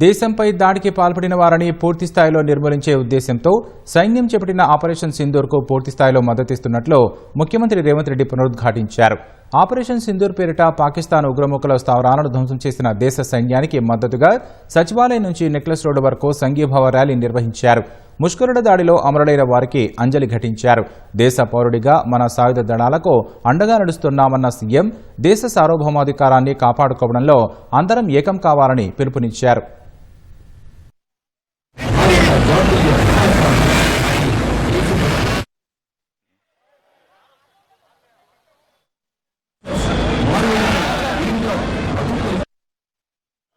దేశంపై దాడికి పాల్పడిన వారిని పూర్తిస్థాయిలో నిర్మూలించే ఉద్దేశంతో సైన్యం చేపట్టిన ఆపరేషన్ సింధూర్కు పూర్తిస్థాయిలో మద్దతిస్తున్నట్లు ముఖ్యమంత్రి రేవంత్ రెడ్డి పునరుద్ఘాటించారు. ఆపరేషన్ సింధూర్ పేరిట పాకిస్తాన్ ఉగ్రముఖుల స్థావరాలను ధ్వంసం చేసిన దేశ సైన్యానికి మద్దతుగా సచివాలయం నుంచి నెక్లెస్ రోడ్డు వరకు సంఘీభావ ర్యాలీ నిర్వహించారు. ముష్కరుల దాడిలో అమరులైన వారికి అంజలి ఘటించారు. దేశ పౌరుడిగా మన సాయుధ దళాలకు అండగా నడుస్తున్నామన్న సీఎం దేశ సార్వభౌమాధికారాన్ని కాపాడుకోవడంలో అందరం ఏకం కావాలని పిలుపునిచ్చారు.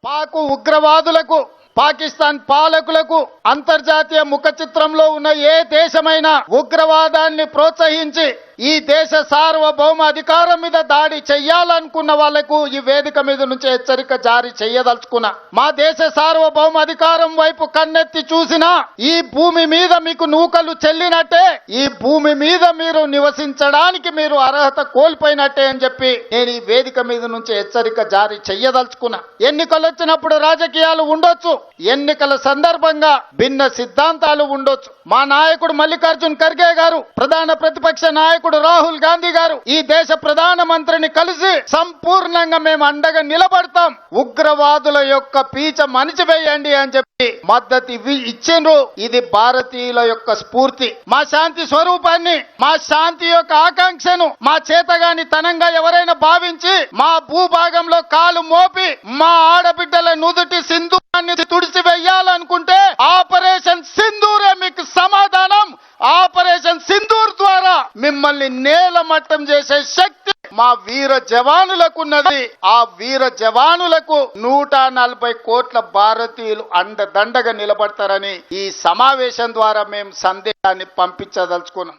పాకు ఉగ్రవాదులకు పాకిస్తాన్ పాలకులకు అంతర్జాతీయ ముఖ చిత్రంలో ఉన్న ఏ దేశమైనా ఉగ్రవాదాన్ని ప్రోత్సహించి ఈ దేశ సార్వభౌమ అధికారం మీద దాడి చెయ్యాలనుకున్న వాళ్ళకు ఈ వేదిక మీద నుంచి హెచ్చరిక జారీ చేయదలుచుకున్నా మా దేశ సార్వభౌమ అధికారం వైపు కన్నెత్తి చూసినా ఈ భూమి మీద మీకు నూకలు చెల్లినట్టే ఈ భూమి మీద మీరు నివసించడానికి మీరు అర్హత కోల్పోయినట్టే అని చెప్పి నేను ఈ వేదిక మీద నుంచి హెచ్చరిక జారీ చెయ్యదలుచుకున్నా. ఎన్నికలు వచ్చినప్పుడు రాజకీయాలు ఉండొచ్చు ఎన్నికల సందర్భంగా భిన్న సిద్ధాంతాలు ఉండొచ్చు. మా నాయకుడు మల్లికార్జున్ ఖర్గే గారు ప్రధాన ప్రతిపక్ష నాయకుడు రాహుల్ గాంధీ గారు ఈ దేశ ప్రధాన మంత్రిని కలిసి సంపూర్ణంగా మేము అండగా నిలబడతాం. ఉగ్రవాదుల యొక్క పీచ మణిచివేయండి అని చెప్పి మద్దతు ఇవి ఇచ్చిండ్రు. ఇది భారతీయుల యొక్క స్ఫూర్తి. మా శాంతి స్వరూపాన్ని మా శాంతి యొక్క ఆకాంక్షను మా చేతగాని తనంగా ఎవరైనా భావించి మా భూభాగంలో కాలు మోపి మా ఆడబిడ్డల నుదుటి సింధు తుడిచి వెయ్యాలనుకుంటే ఆపరేషన్ సింధూరే మీకు సమాధానం ఆపరేషన్ సింధూర్ ద్వారా మిమ్మల్ని నేలమట్టం చేసే శక్తి మా వీర జవానులకు ఉన్నది ఆ వీర జవానులకు నూట నలభై కోట్ల భారతీయులు అండదండగా నిలబడతారని ఈ సమావేశం ద్వారా మేము సందేశాన్ని పంపించదలుచుకున్నాం.